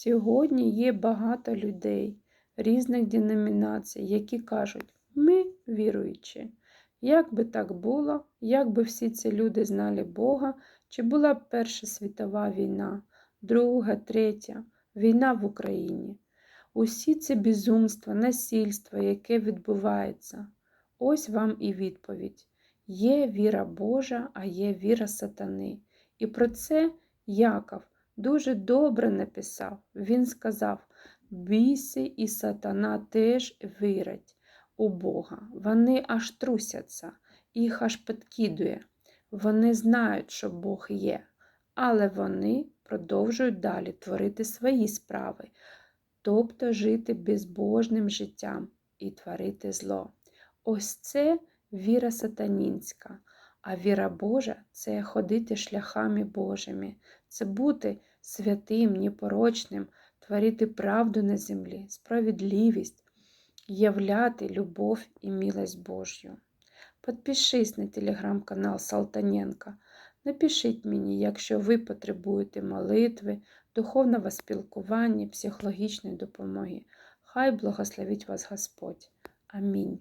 Сьогодні є багато людей різних деномінацій, які кажуть, ми віруючі. Як би так було, як би всі ці люди знали Бога, чи була б Перша світова війна, Друга, Третя, війна в Україні? Усі ці безумства, насильство, яке відбувається. Ось вам і відповідь. Є віра Божа, а є віра сатани. І про це Яков дуже добре написав. Він сказав: біси і сатана теж вірять у Бога. Вони аж трусяться, їх аж підкидує. Вони знають, що Бог є, але вони продовжують далі творити свої справи, тобто жити безбожним життям і творити зло. Ось це віра сатанінська. А віра Божа це ходити шляхами Божими, це бути святим, непорочним, творити правду на землі, справедливість, являти любов і милость Божю. Підпишись на телеграм-канал Салтаненка. Напишіть мені, якщо ви потребуєте молитви, духовного спілкування, психологічної допомоги. Хай благословить вас Господь. Амінь.